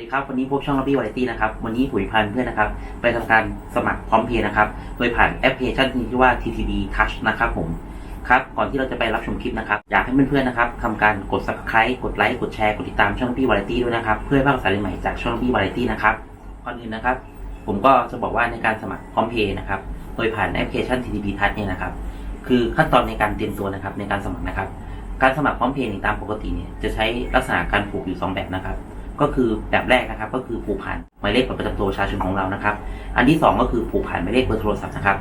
ดีครับ วันนี้พบช่อง Lobby Variety นะครับ วันนี้ปุ๋ยพันเพื่อนนะครับ ไปทำการสมัครพร้อมเพย์นะครับ โดยผ่านแอปพลิเคชันที่ชื่อว่า TTB Touch นะครับผม ครับ ก่อนที่เราจะไปรับชมคลิปนะครับ อยากให้เพื่อนๆนะครับทำการกด subscribe กดไลค์ กดแชร์ กดติดตามช่อง Lobby Variety ด้วยนะครับ เพื่อภาคภาษาใหม่จากช่อง Lobby Variety นะครับ ก่อนอื่นนะครับ ผมก็จะบอกว่าในการสมัครพร้อมเพย์นะครับ โดยผ่านแอปพลิเคชัน TTB Touch เนี่ยนะครับ คือขั้นตอนในการเตรียมตัวนะครับในการสมัครนะครับ การสมัครพร้อมเพย์ตามปกติเนี่ยจะใช้ลักษณะการผูกอยู่ 2 แบบนะครับ ก็คือแบบแรกนะครับก็คือผูกผ่านหมายเลขบัตรประจำตัวประชาชนของเรานะครับ อันที่ 2 ก็คือผูกผ่านหมายเลขเบอร์โทรศัพท์นะครับ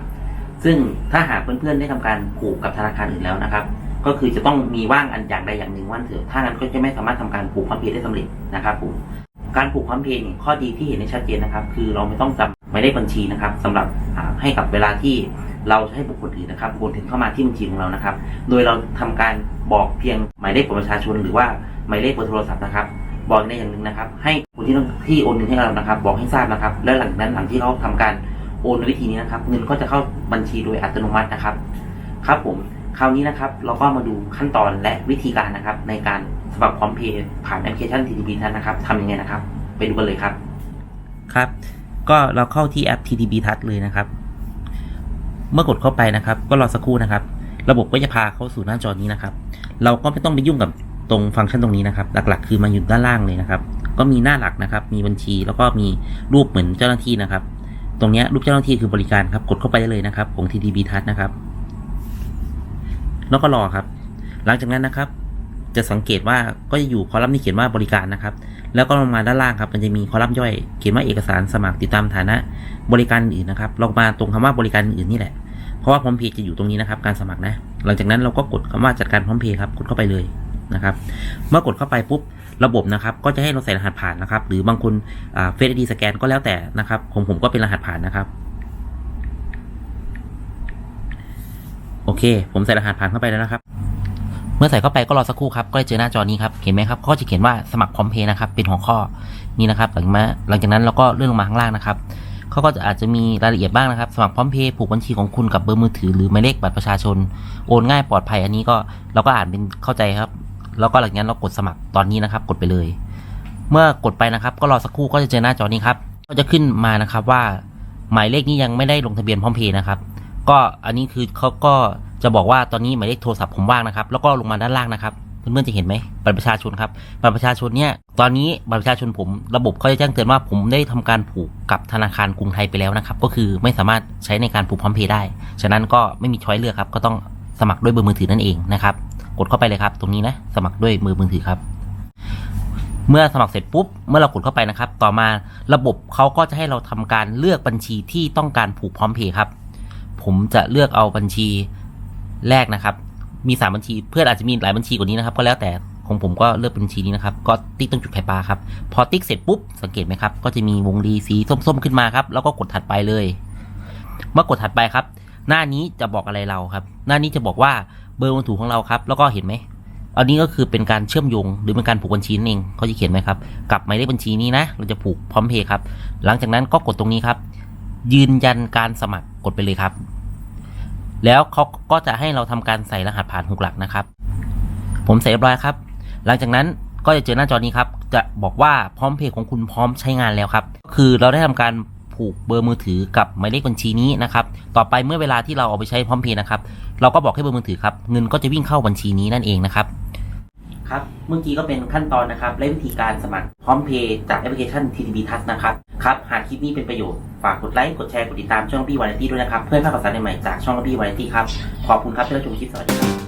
ซึ่งถ้าหากเพื่อนๆได้ทำการผูกกับธนาคารอื่นแล้วนะครับ ก็คือจะต้องมีว่างอันอย่างใดอย่างหนึ่งว่างเถอะถ้างั้นก็จะไม่สามารถทำการผูกพร้อมเพย์ได้สำเร็จนะครับผมการผูกพร้อมเพย์ข้อดีที่เห็นได้ชัดเจนนะครับ คือเราไม่ต้องจำหมายเลขบัญชีนะครับสำหรับให้กับเวลาที่เราจะให้บุคคลอื่นนะครับโอนถึงเข้ามาที่บัญชีของเรานะครับ โดยเราทำการบอกเพียงหมายเลขบัตรประชาชน หรือว่าหมายเลขเบอร์โทรศัพท์นะครับ บอกในอย่างหนึ่งนะครับ ให้คนที่ต้องที่โอนเงินให้เรานะครับ บอกให้ทราบนะครับ แล้วหลังนั้นหลังที่เขาทำการโอนในวิธีนี้นะครับ เงินก็จะเข้าบัญชีโดยอัตโนมัตินะครับ ครับผมคราวนี้นะครับ เราก็มาดูขั้นตอนและวิธีการนะครับ ในการสมัครพร้อมเพย์ผ่านแอปพลิเคชัน TTB ทันนะครับทำยังไงนะครับ ไปดูกันเลยครับ ครับ ก็เราเข้าที่แอป TTB ทัศเลยนะครับ เมื่อกดเข้าไปนะครับ ก็รอสักครู่นะครับ ระบบก็จะพาเข้าสู่หน้าจอนี้นะครับ เราก็ไม่ต้องไปยุ่งกับ ตรงฟังก์ชันตรงนี้นะครับ หลักๆ คือมาอยู่ด้านล่างเลยนะครับ ก็มีหน้าหลักนะครับ มีบัญชีแล้วก็มีรูปเหมือนเจ้าหน้าที่นะครับ ตรงนี้รูปเจ้าหน้าที่คือบริการครับ กดเข้าไปได้เลยนะครับ ของ TTB ทัศนะครับ แล้วก็รอครับ หลังจากนั้นนะครับ จะสังเกตว่าก็จะอยู่คอลัมน์ที่เขียนว่าบริการนะครับ แล้วก็ลงมาด้านล่างครับ มันจะมีคอลัมน์ย่อย เขียนว่าเอกสารสมัครติดตามฐานะ บริการอื่นนะครับลงมาตรงคำว่าบริการอื่นนี่แหละเพราะว่าพร้อมเพย์จะอยู่ตรงนี้นะครับ การสมัครนะ หลังจากนั้นเราก็กดคำว่าจัดการพร้อมเพย์ครับ กดเข้าไปเลย นะครับ เมื่อกดเข้าไปปุ๊บระบบนะครับ ก็จะให้เราใส่รหัสผ่านนะครับ หรือบางคนเฟซไอดีสแกนก็แล้วแต่นะครับของผมก็เป็นรหัสผ่านนะครับ โอเค ผมใส่รหัสผ่านเข้าไปแล้วนะครับ เมื่อใส่เข้าไปก็รอสักครู่ครับ ก็จะเจอหน้าจอนี้ครับ เห็นไหมครับก็จะเขียนว่าสมัครพร้อมเพย์นะครับ เป็นหัวข้อนี่นะครับ หลังมาหลังจากนั้นเราก็เลื่อนลงมาข้างล่างนะครับเขาก็จะอาจจะมีรายละเอียดบ้างนะครับ สมัครพร้อมเพย์ผูกบัญชีของคุณกับเบอร์มือถือหรือหมายเลขบัตรประชาชน โอนง่ายปลอดภัยอันนี้ก็เราก็อ่านเป็นเข้าใจครับ แล้วก็หลังจากนั้นเรากดสมัครตอนนี้นะครับ กดไปเลย เมื่อกดไปนะครับ ก็รอสักครู่ก็จะเจอหน้าจอนี้ครับก็จะขึ้นมานะครับว่าหมายเลขนี้ยังไม่ได้ลงทะเบียนพร้อมเพย์นะครับ ก็อันนี้คือเขาก็จะบอกว่าตอนนี้หมายเลขโทรศัพท์ผมว่างนะครับ แล้วก็ลงมาด้านล่างนะครับเพื่อนๆจะเห็นไหมบัตรประชาชนครับบัตรประชาชนเนี่ยตอนนี้บัตรประชาชนผมระบบเขาจะแจ้งเตือนว่าผมได้ทำการผูกกับธนาคารกรุงไทยไปแล้วนะครับ ก็คือไม่สามารถใช้ในการผูกพร้อมเพย์ได้ ฉะนั้นก็ไม่มีช้อยเลือกครับ ก็ต้องสมัครด้วยเบอร์มือถือนั่นเองนะครับ กดเข้าไปเลยครับ ตรงนี้นะ สมัครด้วยมือมือถือครับ เมื่อสมัครเสร็จปุ๊บ เมื่อเรากดเข้าไปนะครับ ต่อมาระบบเขาก็จะให้เราทำการเลือกบัญชีที่ต้องการผูกพร้อมเพย์ครับ ผมจะเลือกเอาบัญชีแรกนะครับ มีสามบัญชี เพื่อนอาจจะมีหลายบัญชีกว่านี้นะครับ ก็แล้วแต่ของผมก็เลือกบัญชีนี้นะครับ ก็ติ๊กตรงจุดไข่ปลาครับ พอติ๊กเสร็จปุ๊บ สังเกตไหมครับ ก็จะมีวงรีสีส้มๆขึ้นมาครับ แล้วก็กดถัดไปเลย เมื่อกดถัดไปครับ หน้านี้จะบอกอะไรเราครับ หน้านี้จะบอกว่า เบอร์มือถือของเราครับ แล้วก็เห็นไหมอันนี้ก็คือเป็นการเชื่อมโยงหรือเป็นการผูกบัญชีนั่นเองเขาจะเขียนไหมครับ กับหมายเลขบัญชีนี้นะ เราจะผูกพร้อมเพย์ครับ หลังจากนั้นก็กดตรงนี้ครับ ยืนยันการสมัครกดไปเลยครับ แล้วเขาก็จะให้เราทำการใส่รหัสผ่านหกหลักนะครับ ผมใส่เรียบร้อยครับ หลังจากนั้นก็จะเจอหน้าจอนี้ครับ จะบอกว่าพร้อมเพย์ของคุณพร้อมใช้งานแล้วครับ คือเราได้ทำการ ผูกเบอร์มือถือกับหมายเลขบัญชีนี้นะครับ ต่อไปเมื่อเวลาที่เราเอาไปใช้พร้อมเพย์นะครับ เราก็บอกให้เบอร์มือถือครับ เงินก็จะวิ่งเข้าบัญชีนี้นั่นเองนะครับ ครับ เมื่อกี้ก็เป็นขั้นตอนนะครับ และวิธีการสมัครพร้อมเพย์จากแอปพลิเคชัน TTB Touch นะครับ ครับ หากคลิปนี้เป็นประโยชน์ ฝากกดไลค์ กดแชร์ กดติดตามช่องพี่วาไรตี้ด้วยนะครับ เพื่อให้ภาพภาษาใหม่ๆจากช่องพี่วาไรตี้ครับ ขอบคุณครับที่รับชมคลิปสวัสดีครับ